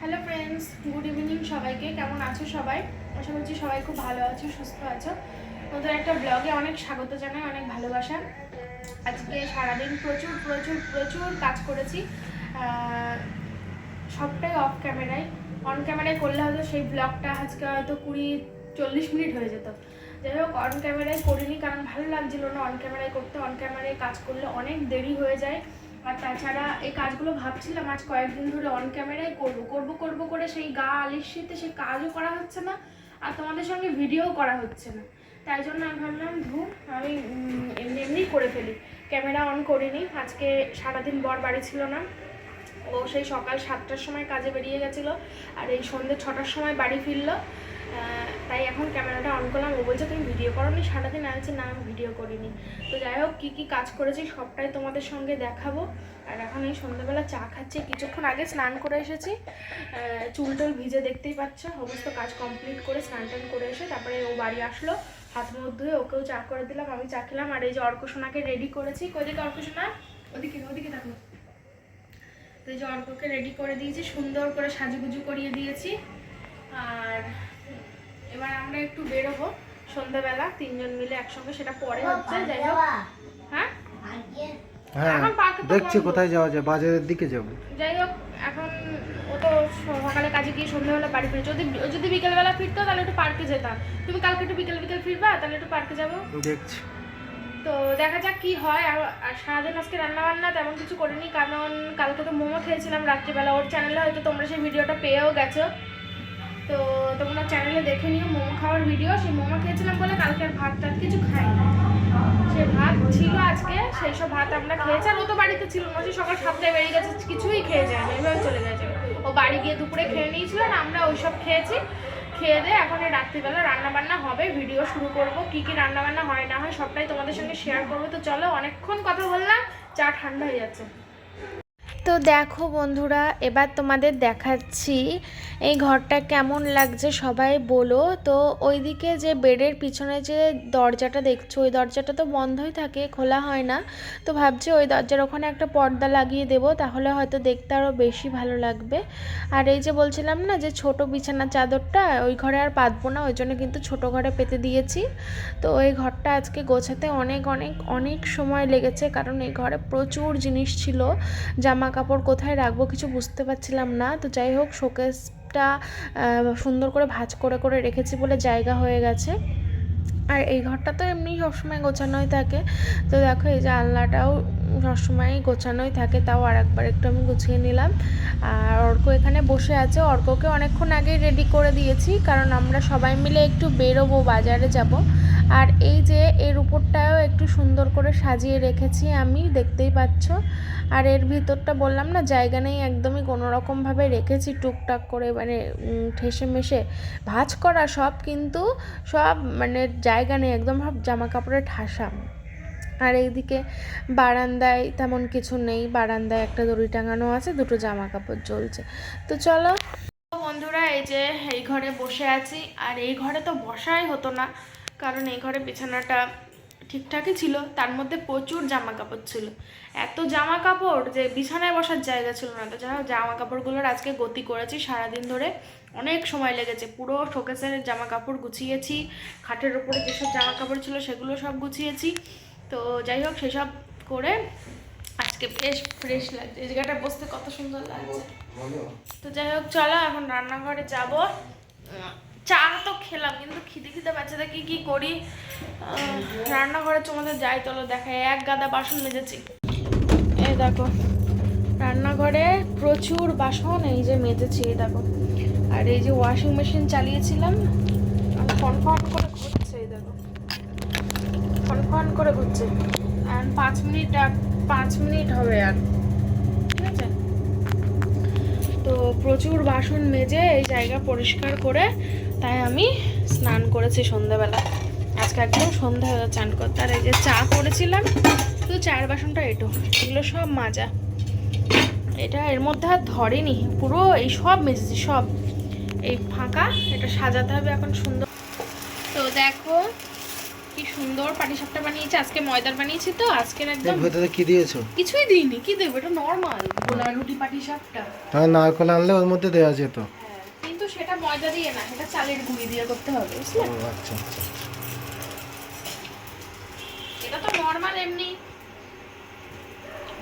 Hello friends good evening সবাইকে। কেমন আছো সবাই? আশা করছি সবাই খুব ভালো আছো, সুস্থ আছো। নতুন একটা ব্লগে অনেক স্বাগত জানাই, অনেক ভালোবাসা। আজকে সারাদিন প্রচুর প্রচুর প্রচুর কাজ করেছি। সবটাই অফ ক্যামেরায় অন ক্যামেরায় করলে হয়তো সেই ব্লগটা আজকে হয়তো কুড়ি, চল্লিশ মিনিট হয়ে যেত। যাই হোক অন ক্যামেরায় করিনি কারণ ভালো লাগছিল না। অন ক্যামেরায় করতে অন ক্যামেরায় কাজ করলে অনেক দেরি হয়ে যায়। আর তাছাড়া এই কাজগুলো ভাবছিলাম আজ কয়েকদিন ধরে অন ক্যামেরায় করব করব করব করে সেই গা আলিশিতে সেই কাজও করা হচ্ছে না আর তোমাদের সঙ্গে ভিডিও করা হচ্ছে না। তাই জন্য আমি ভাবলাম ধু আমি এমনি এমনি করে ফেলি। ক্যামেরা অন করিনি, আজকে সারাদিন বর বাড়ি ছিল না। ও সেই সকাল সাতটার সময় কাজে বেরিয়ে গেছিল আর এই সন্ধ্যে ছটার সময় বাড়ি ফিরলো। তাই এখন ক্যামেরাটা অন করলাম। ও বলছে, তুমি ভিডিও করো নি সারাদিন আছে না, আমি ভিডিও করিনি। তো যাই হোক, কী কী কাজ করেছি সবটাই তোমাদের সঙ্গে দেখাবো। আর এখন এই সন্ধ্যাবেলা চা খাচ্ছি। কিছুক্ষণ আগে স্নান করে এসেছি। চুল টুল ভিজে দেখতেই পাচ্ছ। সমস্ত কাজ কমপ্লিট করে স্নান টান করে এসে তারপরে ও বাড়ি আসলো। হাত মুখ ধুয়ে ওকেও চা করে দিলাম, আমি চা খেলাম। আর এই যে অর্কসোনাকে রেডি করেছি। কোদিকে অর্কসোনা? ওদিকে ওদিকে দেখো তো এই যে অর্ককে রেডি করে দিয়েছি, সুন্দর করে সাজুগুজু করিয়ে দিয়েছি। আর এবার আমরা একটু বেরোবো। সন্ধ্যাবেলা তিনজন মিলে একসঙ্গে সেটা পরে হচ্ছে যাই হোক। হ্যাঁ? হ্যাঁ এখন পার্কে দেখছি কোথায় যাওয়া যায় বাজারের দিকে যাব। যাই হোক এখন ও তো সকালে কাজে গিয়ে সন্ধ্যাবেলা বাড়ি ফিরে যদি যদি বিকেলবেলা ফিরতো তাহলে একটু পার্কে যেতাম। তুমি কালকে একটু বিকেল বিকেল ফিরবা তাহলে একটু পার্কে যাব। দেখছি। তো দেখা যাক কি হয়। আর আর সারাদিন আজকে রান্না বান্না তেমন কিছু করিনি কারণ কালকে তো মোমো খেয়েছিলাম রাত্রিবেলা। ওর চ্যানেলে হয়তো তোমরা সেই ভিডিওটা পেয়েও গেছো। তো তোমরা চ্যানেলে দেখে নিও, মোমো খাওয়ার ভিডিও সেই মোমো খেয়েছিলাম বলে কালকে আর ভাত টাত কিছু খাইনি। সে ভাত ছিল আজকে, সেই সব ভাত আমরা খেয়েছি। আর ও তো বাড়িতে ছিল না সে সকাল সাতটায় বেরিয়ে গেছে, কিছুই খেয়ে যায়নি, এভাবে চলে গেছে। ও বাড়ি গিয়ে দুপুরে খেয়ে নিয়েছিল আর আমরা ওই সব খেয়েছি। খেয়ে দিয়ে এখন রাত্রিবেলা রান্নাবান্না হবে ভিডিও শুরু করব, কি কি রান্নাবান্না হয় না হয় সবটাই তোমাদের সঙ্গে শেয়ার করব। তো চলো, অনেকক্ষণ কথা বললাম, চা ঠান্ডা হয়ে যাচ্ছে। তো দেখো বন্ধুরা, এবার তোমাদের দেখাচ্ছি এই ঘরটা কেমন লাগছে সবাই বলো। তো ওইদিকে যে বেডের পিছনে যে দরজাটা দেখছ, ওই দরজাটা তো বন্ধই থাকে, খোলা হয় না। তো ভাবছি ওই দরজার ওখানে একটা পর্দা লাগিয়ে দেব, তাহলে হয়তো দেখতে আরও বেশি ভালো লাগবে। আর এই যে বলছিলাম না যে ছোট বিছানার চাদরটা, ওই ঘরে আর পাতবো না, ওই জন্য কিন্তু ছোট ঘরে পেতে দিয়েছি। তো ওই ঘরটা আজকে গোছাতে অনেক অনেক অনেক সময় লেগেছে, কারণ এই ঘরে প্রচুর জিনিস ছিল, জামা কাপড় কোথায় রাখব কিছু বুঝতে পারছিলাম না। তো যাই হোক, শোকেসটা সুন্দর করে ভাঁজ করে করে রেখেছি বলে জায়গা হয়ে গেছে। আর এই ঘরটা তো এমনি সবসময় গোছানোই থাকে। তো দেখো, এই যে আলনাটাও সবসময় গোছানোই থাকে, তাও আর একবার একটু আমি গুছিয়ে নিলাম। আর অর্ক এখানে বসে আছে। অর্ককে অনেকক্ষণ আগেই রেডি করে দিয়েছি, কারণ আমরা সবাই মিলে একটু বেরোবো, বাজারে যাব। আর এই যে এর উপরটাও একটু সুন্দর করে সাজিয়ে রেখেছি আমি, দেখতেই পাচ্ছ। আর এর ভিতরটা বললাম না, জায়গা নেই একদমই, কোনো রকমভাবে রেখেছি টুকটাক করে মানে ঠেসে মেশে ভাঁজ করা সব, কিন্তু সব মানে জায়গা নেই, একদম সব জামা কাপড়ে ঠাসা। আর এইদিকে বারান্দায় তেমন কিছু নেই, বারান্দায় একটা দড়ি টাঙানো আছে, দুটো জামা কাপড় জ্বলছে। তো চলো। বন্ধুরা, এই যে এই ঘরে বসে আছি, আর এই ঘরে তো বসাই হতো না। কারণ এই ঘরে বিছানাটা ঠিকঠাকই ছিল তার মধ্যে প্রচুর জামা কাপড় ছিল। এত জামা কাপড় যে বিছানায় বসার জায়গা ছিল না। তো যাই হোক জামা কাপড়গুলোর আজকে গতি করেছি সারাদিন ধরে। অনেক সময় লেগেছে। পুরো শোকেসের জামা কাপড় গুছিয়েছি খাটের উপরে যেসব জামা কাপড় ছিল সেগুলো সব গুছিয়েছি। তো যাই হোক সেসব করে আজকে বেশ ফ্রেশ লাগছে। এই জায়গাটা বসতে কত সুন্দর লাগছে। তো যাই হোক চলো এখন রান্নাঘরে যাব। চা তো খেলাম, কিন্তু খিদে খিদে বাচ্চাদের কি করি? রান্নাঘরে তোমাদের যাই, চলো দেখায় এক গাদা বাসন মেজেছি। এই দেখো, রান্নাঘরে প্রচুর বাসন, এই যে মেজেছি, এই দেখো। আর এই যে ওয়াশিং মেশিন চালিয়েছিলাম আমি ফন করে ঘুরছে, এই দেখো। ফন ফন করে ঘুরছে। আর পাঁচ মিনিট, আর পাঁচ মিনিট হবে আর। ঠিক আছে? তো প্রচুর বাসন মেজে এই জায়গা পরিষ্কার করে তাই আমি স্নান করেছি সন্ধ্যাবেলা আজকে একদম সন্ধ্যা হয়ে চান করতে আর এই যে চা করেছিলাম শুধু চায়ের বাসনটা এটো এগুলো সব মাজা। এটা এর মধ্যে আর ধরেনি পুরো এই সব মেজেছি সব। এই ফাঁকা এটা সাজাতে হবে এখন সুন্দর। তো দেখো কি সুন্দর পাটিসাপটা বানিয়েছি আজকে ময়দার বানিয়েছি তো আজকের এর একদম ভেতরে কি দিয়েছ? কিছুই দিইনি কি দেবো এটা নর্মাল গোলা রুটি পাটিসাপটা। হ্যাঁ নারকল আনলে ওর মধ্যে দেওয়া যেত। সেটা ময়দা দিয়ে না সেটা চালের গুঁড়ি দিয়ে করতে হবে ও বুঝলে আচ্ছা। এটা তো নর্মাল এমনি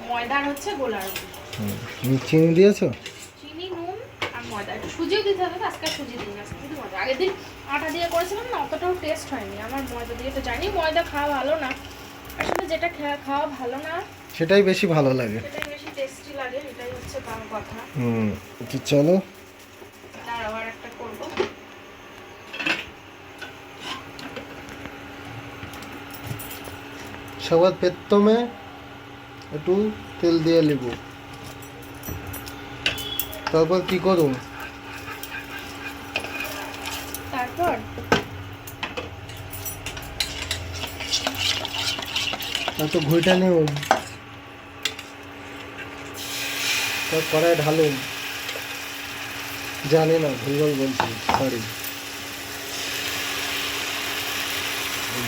ময়দার হচ্ছে গোলার হুম চিনি দিয়েছ? চিনি নুন আর ময়দা একটু সুজিও দিতে হবে আজকে সুজি দিই না শুধু ময়দা। আগের দিন আটা দিয়ে করেছিলাম না অতটাও টেস্ট হয়নি আমার ময়দা দিয়ে তো জানি ময়দা খাওয়া ভালো না। আসলে যেটা খাওয়া ভালো না সেটাই বেশি ভালো লাগে। সেটাই বেশি টেস্টি লাগে এটাই হচ্ছে কথা। হুম তো চলো। তার আবার একটা করব। সবার পেত্তমে একটু তেল দিয়ে নেব। তারপর কি করুন? তারপর? একটু ঘুইটা নেব কড়াই ঢালুন। জানি না ভুলভাল বলছি সরি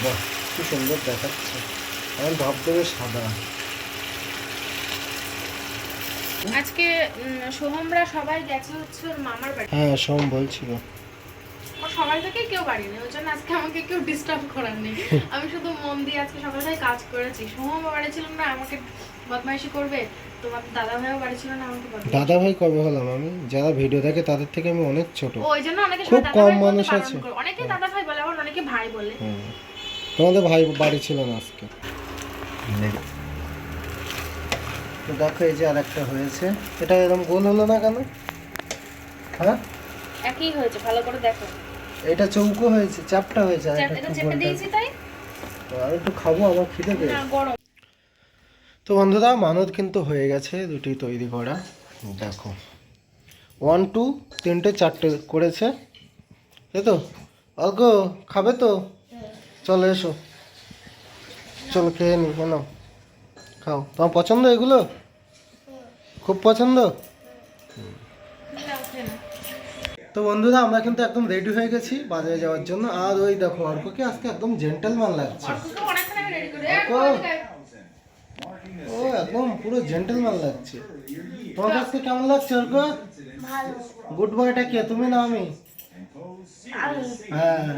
বাহ কি সুন্দর দেখাচ্ছে। আমার ভাবতে সাদা। আজকে সোহমরা সবাই গেছে হচ্ছে ওর মামার বাড়ি। হ্যাঁ সোহম বলছিল। সবাই থেকে কেউ বাড়ি নেই ওই জন্য আজকে আমাকে কেউ ডিস্টার্ব করার নেই। আমি শুধু মন দিয়ে আজকে সকাল থেকে কাজ করেছি। সোহম বাড়ি ছিল না আমাকে বদমাইশি করবে। তোমার দাদা ভাইও বাড়ি ছিল না আমাকে দাদা ভাই কবে হলাম আমি? যারা ভিডিও দেখে তাদের থেকে আমি অনেক ছোট। ওই জন্য অনেকে খুব কম মানুষ আছে। অনেকে দাদা ভাই বলে আবার অনেকে ভাই বলে। তোমাদের ভাই বাড়ি ছিল না আজকে? তো দেখো এই যে আর একটা হয়েছে। এটা এরকম গোল হলো না কেন? হ্যাঁ? একই হয়েছে ভালো করে দেখো। এটা চৌকো হয়েছে চাপটা হয়েছে আর এটা চেপে দিয়েছি তাই? তো একটু খাব আমার খিদে পেয়েছে। গরম। তো বন্ধুরা মানত কিন্তু হয়ে গেছে দুটি তৈরি করা। দেখো। ওয়ান টু তিনটে চারটে করেছে। তাই তো? অল্প খাবে তো? চলো এসো। চলো খেয়ে নি কেন? খাও। তোমার পছন্দ এগুলো? খুব পছন্দ। তো বন্ধুরা আমরা কিন্তু একদম রেডি হয়ে গেছি বাজারে যাওয়ার জন্য। আর ওই দেখো অর্ককে আজকে একদম জেন্টেলম্যান লাগছে? ও একদম পুরো জেন্টেলম্যান লাগছে। তোমার কাছে কেমন লাগছে অর্ক? গুড বয়টা কে? তুমি না আমি? হ্যাঁ।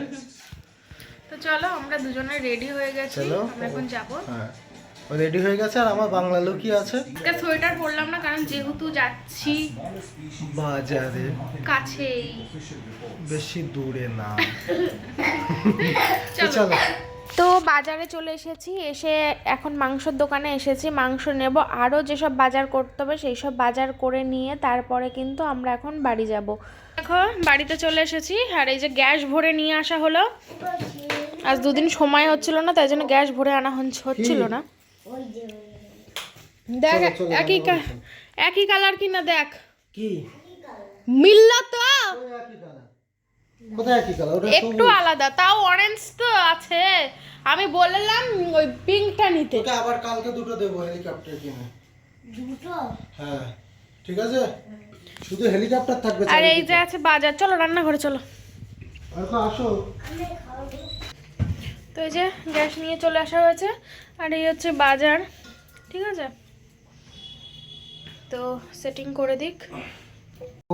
তো চলো আমরা দুজনে রেডি হয়ে গেছি। আমরা এখন যাব। হ্যাঁ। রেডি হয়ে গেছে আর আমার বাংলা লুকি আছে। আজকে সোয়েটার পরলাম না কারণ যেহেতু যাচ্ছি বাজারে। কাছেই। বেশি দূরে না। তো চলো। তো বাজারে চলে এসেছি এসে এখন মাংসর দোকানে এসেছি মাংস নেব। আরও যেসব বাজার করতে হবে সেই সব বাজার করে নিয়ে তারপরে কিন্তু আমরা এখন বাড়ি যাব। দেখো বাড়িতে চলে এসেছি আর এই যে গ্যাস ভরে নিয়ে আসা হলো। আজ দুদিন সময় হচ্ছিল না তাই জন্য গ্যাস ভরে আনা হচ্ছিল না। দেখ চলো, চলো, একই কা- একই কালার কিনা দেখ। কি? মিলল তো? একটু আলাদা তাও অরেঞ্জ তো আছে। আমি বললাম ওই পিঙ্কটা নিতে। আবার কালকে দুটো দেবো হেলিকপ্টার কিনে। দুটো? হ্যাঁ ঠিক আছে? শুধু হেলিকপ্টার থাকবে আর এই যে আছে বাজার চলো রান্নাঘরে চলো। আর তো আসো। তো এই যে গ্যাস নিয়ে চলে আসা হয়েছে। আর এই হচ্ছে বাজার ঠিক আছে? তো সেটিং করে দিক।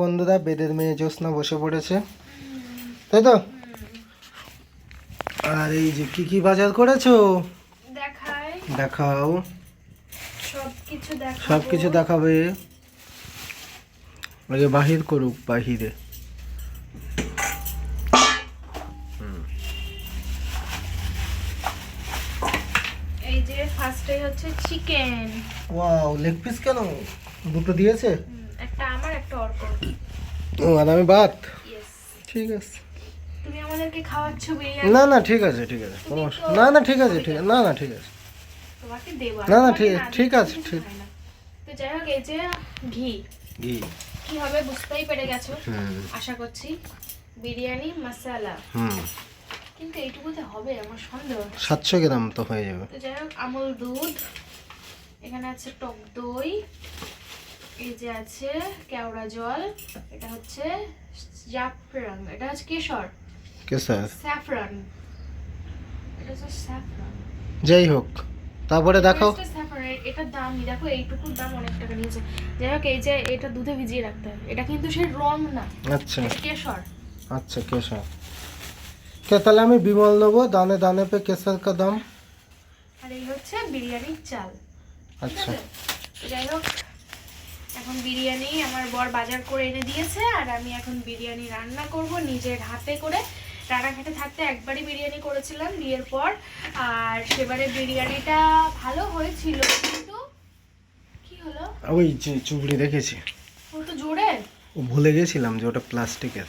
বন্ধুরা বেদের মেয়ে জ্যোৎস্না বসে পড়েছে। তাই তো? আর এই যে কি কি বাজার করেছ? দেখাও। সব কিছু সব কিছু দেখাবে আগে বাহির করুক বাহিরে। ওয়াও লেগ পিস কেন? দুটো দিয়েছে? একটা আমার একটা অর্ক ও আর আমি ভাত ঠিক আছে। তুমি আমাদেরকে খাওয়াচ্ছ না না ঠিক আছে ঠিক আছে না না ঠিক আছে ঠিক আছে না না ঠিক আছে। তোমাকে দেবো না, না, ঠিক- ঠিক আছে, ঠিক। তো যাই হোক এই যে ঘি। ঘি। কি হবে বুঝতেই পেরে গেছো? আশা করছি বিরিয়ানি মশলা। হুম। কিন্তু এইটুকুতে হবে আমার সন্দেহ। সাতশো গ্রাম তো হয়ে যাবে। তো যাই হোক আমুল দুধ। এখানে আছে টক দই এই যে আছে কেওড়া জল এটা হচ্ছে জাফরান এটা হচ্ছে কেশর। কেশর। স্যাফরান। এটা হচ্ছে স্যাফরান। যাই হোক তারপরে দেখো এটা দামই দেখো এইটুকুর দাম অনেক টাকা নিয়েছে। যাই হোক এই যে এটা দুধে ভিজিয়ে রাখতে হবে। এটা কিন্তু সে রং না আচ্ছা। কেশর। আচ্ছা কেশর। কে তাহলে আমি বিমল নেব দানে দানে পে কেশর কা দাম। আর এই হচ্ছে বিরিয়ানির চাল। আচ্ছা। যাই হোক এখন বিরিয়ানি আমার বর বাজার করে এনে দিয়েছে আর আমি এখন বিরিয়ানি রান্না করব নিজের হাতে করে। রানাঘাটে থাকতে একবারই বিরিয়ানি করেছিলাম বিয়ের পর আর সেবারে বিরিয়ানিটা ভালো হয়েছিল কিন্তু কি হলো? ওই যে চুবড়ি দেখেছি। ও তো জোরে? ও ভুলে গেছিলাম যে ওটা প্লাস্টিকের।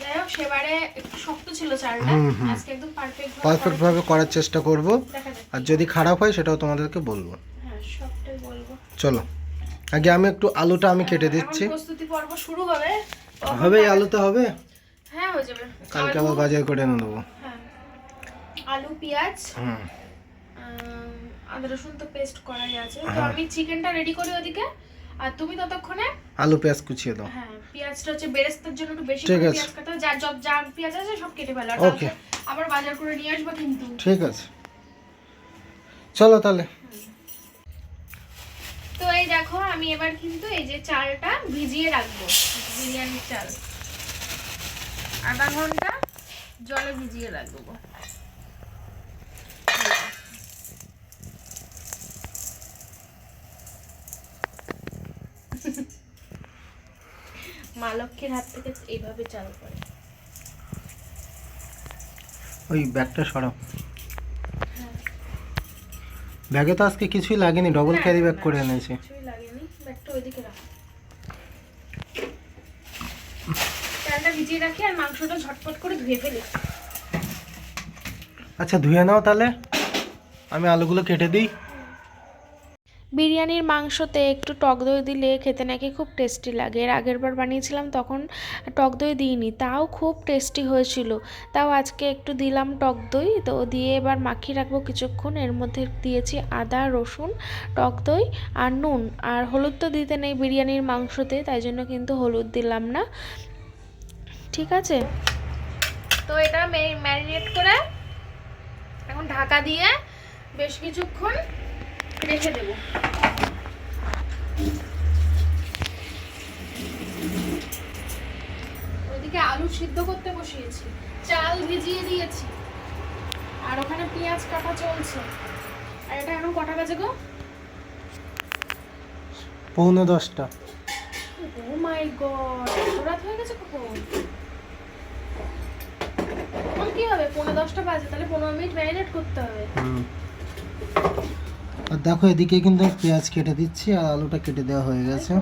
যাই হোক সেবারে একটু শক্ত ছিল চালটা। আজকে একদম পারফেক্ট পারফেক্ট ভাবে করার চেষ্টা করব। আর যদি খারাপ হয় সেটাও তোমাদেরকে বলব। সবটাই বলব। চলো। আগে আমি একটু আলুটা আমি কেটে দিচ্ছি। প্রস্তুতি পর্ব শুরু হবে। হবে আলুতে হবে? হ্যাঁ হয়ে যাবে। কালকে আবার বাজার করে এনে দেবো। হ্যাঁ। আলু পেঁয়াজ হুম। আদা রসুন তো পেস্ট করাই আছে। তো হ্যাঁ। আমি চিকেনটা রেডি করি ওদিকে। আর তুমি ততক্ষণে আলু পেঁয়াজ কুচিয়ে দাও। হ্যাঁ পেঁয়াজটা হচ্ছে বেরেস্তার জন্য একটু বেশি করে। পেঁয়াজ কাটা। যা যত যা পেঁয়াজ আছে সব কেটে ফেলো. কালকে আবার বাজার করে নিয়ে আসব কিন্তু। ঠিক আছে। চলো তাহলে। আমি এবার কিন্তু এই যে চালটা ভিজিয়ে রাখব বিরিয়ানির চাল। আধা ঘণ্টা জলে ভিজিয়ে রাখব। মা লক্ষ্মীর হাত থেকে এইভাবে চাল করে। ওই ব্যাগটা সরাও। ব্যাগে তো আজকে কিছুই লাগেনি ডবল ক্যারি ব্যাগ করে এনেছি। ওইদিকে রাখো। চালটা ভিজিয়ে রাখি আর মাংসটা ঝটপট করে ধুয়ে ফেলি। আচ্ছা ধুয়ে নাও তাহলে। আমি আলুগুলো কেটে দিই। বিরিয়ানির মাংসতে একটু টক দই দিলে খেতে নাকি খুব টেস্টি লাগে। এর আগের বার বানিয়েছিলাম, তখন টক দই দিইনি, তাও খুব টেস্টি হয়েছিল। তাও আজকে একটু দিলাম টক দই, তো দিয়ে এবার মাখিয়ে রাখব কিছুক্ষণ। এর মধ্যে দিয়েছি আদা, রসুন, টক দই আর নুন। আর হলুদ তো দিতে নেই বিরিয়ানির মাংসতে, তাই জন্য কিন্তু হলুদ দিলাম না। ঠিক আছে? তো এটা ম্যারিনেট করে এখন ঢাকা দিয়ে বেশ কিছুক্ষণ রেখে দেবো। ওইদিকে আলু সিদ্ধ করতে বসিয়েছি চাল ভিজিয়ে দিয়েছি আর ওখানে পেঁয়াজ কাটা চলছে। আর এটা এখন কটা বাজে গো? পৌনে দশটা। ও মাই গড রাত হয়ে গেছে কখন? এখন কি হবে? পনেরো দশটা বাজে তাহলে পনেরো মিনিট ম্যারিনেট করতে হবে। হুম। আর দেখো এদিকে কিন্তু পেঁয়াজ কেটে দিচ্ছি আর আলুটা কেটে দেওয়া হয়ে গেছে?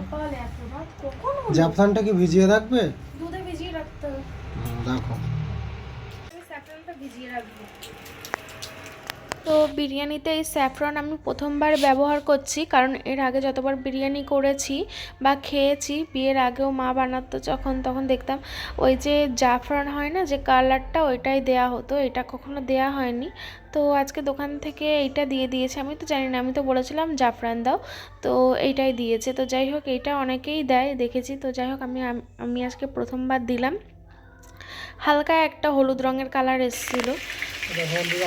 জাফরানটা কি ভিজিয়ে রাখবে? দুধে ভিজিয়ে রাখতে হবে। দেখো ভিজিয়ে রাখব। তো বিরিয়ানিতে এই স্যাফরন আমি প্রথমবার ব্যবহার করছি, কারণ এর আগে যতবার বিরিয়ানি করেছি বা খেয়েছি, বিয়ের আগেও মা বানাতো যখন তখন দেখতাম, ওই যে জাফরান হয় না, যে কালারটা ওইটাই দেয়া হতো, এটা কখনো দেয়া হয়নি। তো আজকে দোকান থেকে এইটা দিয়ে দিয়েছে, আমি তো জানি না, আমি তো বলেছিলাম জাফরান দাও, তো এইটাই দিয়েছে। তো যাই হোক, এইটা অনেকেই দেয়, দেখেছি। তো যাই হোক, আমি আমি আজকে প্রথমবার দিলাম। হালকা একটা হলুদ রঙের কালার এসেছিল।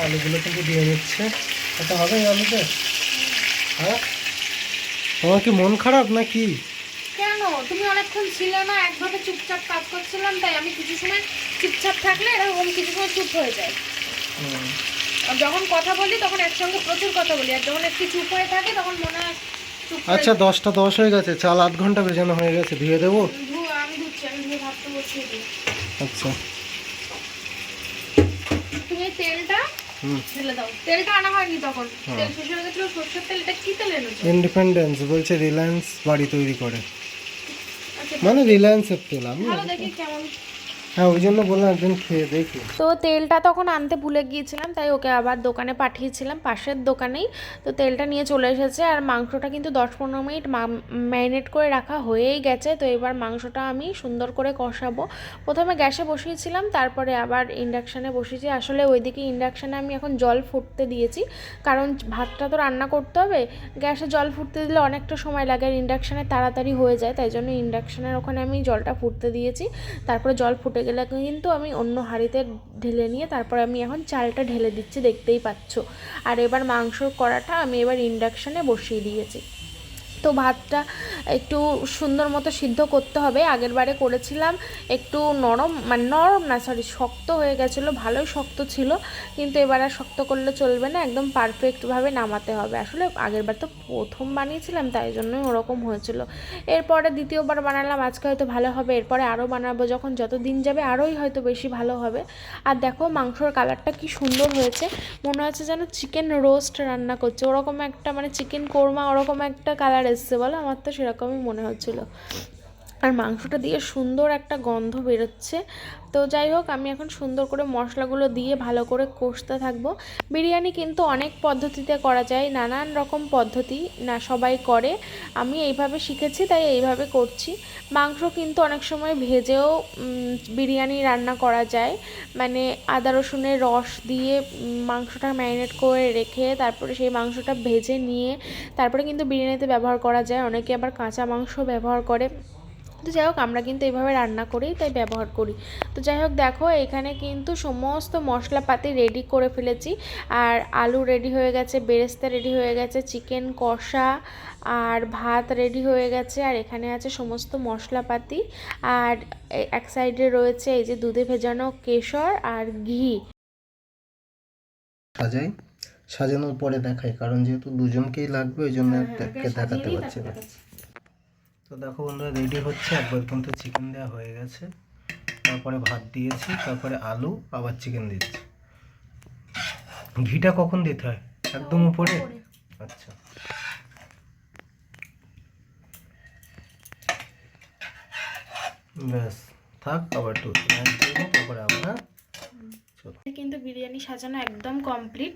আলুগুলো কিন্তু দিয়ে নিচ্ছে এটা হবে আলুতে? হ্যাঁ? তোমার কি মন খারাপ না কি কেন? তুমি অনেকক্ষণ ছিলে না একভাবে চুপচাপ কাজ করছিলাম তাই আমি কিছু সময় চুপচাপ থাকলে এরকম কিছু সময় চুপ হয়ে যায়। হুম। আর যখন কথা বলি তখন একসঙ্গে প্রচুর কথা বলি আর যখন একটু চুপ হয়ে থাকে তখন মনে হয় আচ্ছা দশটা দশ হয়ে গেছে চাল আধ ঘণ্টা বেজানো হয়ে গেছে ধুয়ে দেবো? আমি ধুচ্ছি আমি ধুয়ে ভাতটা বসিয়ে দিই। আচ্ছা। তেলটা হুম। ঢেলে দাও। তেলটা আনা হয়নি তখন। তেল শেষ হয়ে গেছিল সর্ষের তেলটা কি তেল এনেছো? ইন্ডিপেন্ডেন্স বলছে রিলায়েন্স বাড়ি তৈরি করে। আচ্ছা মানে রিলায়েন্সের তেল আমি দেখি কেমন। হ্যাঁ তো তেলটা তখন আনতে ভুলে গিয়েছিলাম, তাই ওকে আবার দোকানে পাঠিয়েছিলাম, পাশের দোকানেই। তো তেলটা নিয়ে চলে এসেছে, আর মাংসটা কিন্তু দশ পনেরো মিনিট ম্যারিনেট করে রাখা হয়েই গেছে। তো এবার মাংসটা আমি সুন্দর করে কষাবো। প্রথমে গ্যাসে বসিয়েছিলাম, তারপরে আবার ইন্ডাকশানে বসিয়েছি। আসলে ওইদিকে ইন্ডাকশানে আমি এখন জল ফুটতে দিয়েছি, কারণ ভাতটা তো রান্না করতে হবে। গ্যাসে জল ফুটতে দিলে অনেকটা সময় লাগে, আর ইন্ডাকশানে তাড়াতাড়ি হয়ে যায়, তাই জন্য ইন্ডাকশানের ওখানে আমি জলটা ফুটতে দিয়েছি। তারপরে জল ফুটে ফুটে গেলে কিন্তু আমি অন্য হাঁড়িতে ঢেলে নিয়ে তারপর আমি এখন চালটা ঢেলে দিচ্ছি, দেখতেই পাচ্ছ। আর এবার মাংসর কড়াটা আমি এবার ইন্ডাকশানে বসিয়ে দিয়েছি। তো ভাতটা একটু সুন্দর মতো সিদ্ধ করতে হবে। আগের বারে করেছিলাম একটু নরম মানে নরম না সরি শক্ত হয়ে গেছিল, ভালোই শক্ত ছিল। কিন্তু এবার আর শক্ত করলে চলবে না, একদম পারফেক্টভাবে নামাতে হবে। আসলে আগের বার তো প্রথম বানিয়েছিলাম, তাই জন্যই ওরকম হয়েছিল। এরপরে দ্বিতীয়বার বানালাম, আজকে হয়তো ভালো হবে। এরপরে আরও বানাবো, যখন যত দিন যাবে আরোই হয়তো বেশি ভালো হবে। আর দেখো, মাংসর কালারটা কি সুন্দর হয়েছে। মনে হচ্ছে যেন চিকেন রোস্ট রান্না করছে। ওরকম একটা মানে চিকেন কোরমা, ওরকম একটা কালার এসছে, বলো? আমার তো সেরকমই মনে হচ্ছিল। আর মাংসটা দিয়ে সুন্দর একটা গন্ধ বেরোচ্ছে। তো যাই হোক, আমি এখন সুন্দর করে মশলাগুলো দিয়ে ভালো করে কষতে থাকব। বিরিয়ানি কিন্তু অনেক পদ্ধতিতে করা যায়, নানান রকম পদ্ধতি, না সবাই করে। আমি এইভাবে শিখেছি, তাই এইভাবে করছি। মাংস কিন্তু অনেক সময় ভেজেও বিরিয়ানি রান্না করা যায়। মানে আদা রসুনের রস দিয়ে মাংসটা ম্যারিনেট করে রেখে, তারপরে সেই মাংসটা ভেজে নিয়ে, তারপরে কিন্তু বিরিয়ানিতে ব্যবহার করা যায়। অনেকে আবার কাঁচা মাংস ব্যবহার করে। তো যাই হোক আমরা কিন্তু এইভাবে রান্না করেই তাই ব্যবহার করি। তো যাই হোক দেখো এখানে কিন্তু সমস্ত মশলাপাতি রেডি করে ফেলেছি। আর আলু রেডি হয়ে গেছে বেরেস্তা রেডি হয়ে গেছে চিকেন কষা আর ভাত রেডি হয়ে গেছে। আর এখানে আছে সমস্ত মশলাপাতি। আর এক সাইডে রয়েছে এই যে দুধে ভেজানো কেশর আর ঘি। সাজাই সাজানোর পরে দেখাই কারণ যেহেতু দুজনকেই লাগবে ওই জন্য দেখাতে পারছি না। তো দেখো বন্ধুরা রেডি হচ্ছে। একবার কিন্তু চিকেন দেওয়া হয়ে গেছে। তারপরে ভাত দিয়েছি তারপরে আলু আবার চিকেন দিচ্ছি। ঘিটা কখন দিতে হয়? একদম উপরে? আচ্ছা। ব্যাস থাক আবার একটু তারপরে আমরা কিন্তু বিরিয়ানি সাজানো একদম কমপ্লিট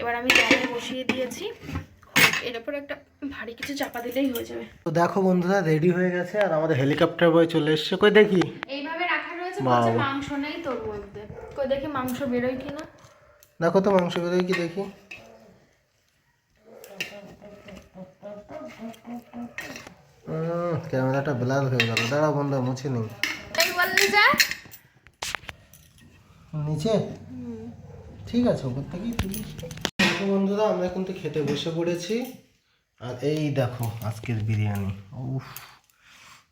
এবার আমি জালে বসিয়ে দিয়েছি। এর উপর একটা ভারী কিছু চাপা দিলেই হয়ে যাবে। তো দেখো বন্ধুরা রেডি হয়ে গেছে আর আমাদের হেলিকপ্টার বয় চলে এসছে। কই দেখি? এইভাবে রাখা রয়েছে বলছে মাংস নেই তোর মধ্যে। কই দেখি মাংস বেরোয় কিনা? দেখো তো মাংস বেরোয় কি দেখি। ক্যামেরাটা ব্লার হয়ে গেল। দাঁড়া বন্ধু মুছে নেই। এই বললি যা। নিচে? ঠিক আছে ওপর থেকেই তুলি দেখো বন্ধুরা আমরা কিন্তু খেতে বসে পড়েছি। আর এই দেখো আজকের বিরিয়ানি। উফ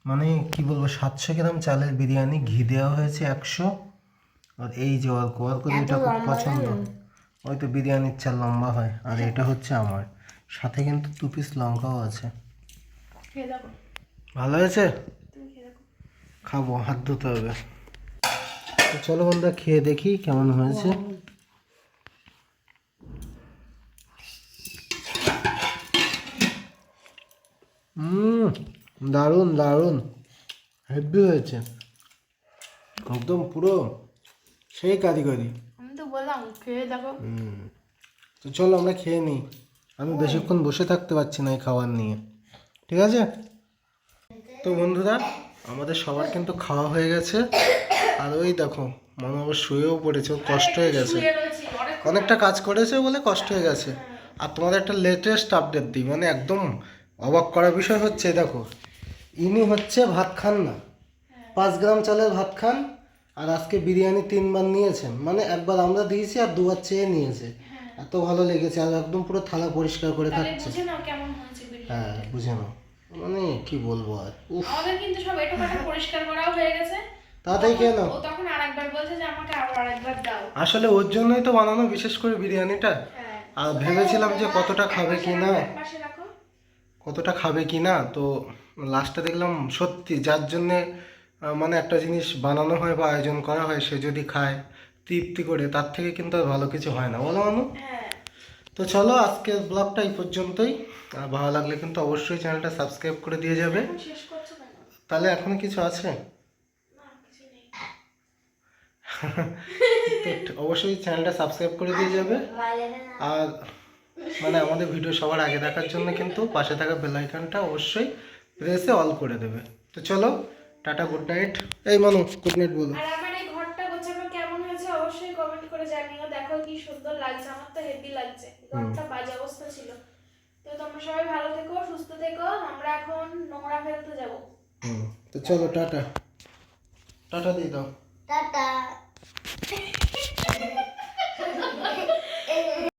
মানে কি বলব সাতশো গ্রাম চালের বিরিয়ানি ঘি দেওয়া হয়েছে একশো। আর এই যে অর্ক অর্ক এটা খুব পছন্দ। ওই তো বিরিয়ানির চাল লম্বা হয় আর এটা হচ্ছে আমার। সাথে কিন্তু দু পিস লঙ্কাও আছে। ভালো হয়েছে? খাব হাত ধুতে হবে। চলো বন্ধুরা খেয়ে দেখি কেমন হয়েছে। হুম দারুণ দারুণ। হেভি হয়েছে। একদম পুরো সেই কারিগরি। আমি তো বললাম খেয়ে দেখো। হুম তো চলো আমরা খেয়ে নিই। আমি বেশিক্ষণ বসে থাকতে পারছি না এই খাবার নিয়ে। ঠিক আছে? তো বন্ধুরা আমাদের সবার কিন্তু খাওয়া হয়ে গেছে। আর ওই দেখো মনে আবার শুয়েও পড়েছে কষ্ট হয়ে গেছে। অনেকটা কাজ করেছে বলে কষ্ট হয়ে গেছে। আর তোমাদের একটা লেটেস্ট আপডেট দিই মানে একদম অবাক করার বিষয় হচ্ছে দেখো ইনি হচ্ছে ভাত খান না। পাঁচ গ্রাম চালের ভাত খান আর আজকে বিরিয়ানি তিনবার নিয়েছেন। মানে একবার আমরা দিয়েছি আর দুবার চেয়ে নিয়েছে। এত ভালো লেগেছে আর একদম পুরো থালা পরিষ্কার করে খাচ্ছে। হ্যাঁ বুঝে নাও। মানে কি বলব আর? উফ। আমাদের কিন্তু সব এটো পরিষ্কার করাও হয়ে গেছে। তাতেই কেন ও তখন আরেকবার বলছে যে আমাকে আরও আরেকবার দাও। আসলে ওর জন্যই তো বানানো বিশেষ করে বিরিয়ানিটা। হ্যাঁ। আর ভেবেছিলাম যে কতটা খাবে কি না। কতটা খাবে কি না তো লাস্টে দেখলাম সত্যি যার জন্যে মানে একটা জিনিস বানানো হয় বা আয়োজন করা হয় সে যদি খায় তৃপ্তি করে তার থেকে কিন্তু আর ভালো কিছু হয় না। বলো মানু হ্যাঁ। তো চলো আজকের ব্লগটা এই পর্যন্তই। আর ভালো লাগলে কিন্তু অবশ্যই চ্যানেলটা সাবস্ক্রাইব করে দিয়ে যাবে। তাহলে এখন কিছু আছে? অবশ্যই চ্যানেলটা সাবস্ক্রাইব করে দিয়ে যাবে। আর মানে আমাদের ভিডিও সবার আগে দেখার জন্য কিন্তু পাশে থাকা বেল আইকনটা অবশ্যই প্রেসে অল করে দেবে। তো চলো টাটা গুড নাইট এই মানু গুড নাইট বলো। আর আমার এই ঘরটা গোছানো কেমন হয়েছে অবশ্যই কমেন্ট করে জানিও। দেখো কি সুন্দর লাগছে আমার তো হেভি লাগছে। ঘরটা বাজে অবস্থা ছিল। তো তোমরা সবাই ভালো থেকো সুস্থ থেকো। আমরা এখন নোংরা ফেলতে যাব। হুম তো চলো টাটা। টাটা দিয়ে দাও। টাটা।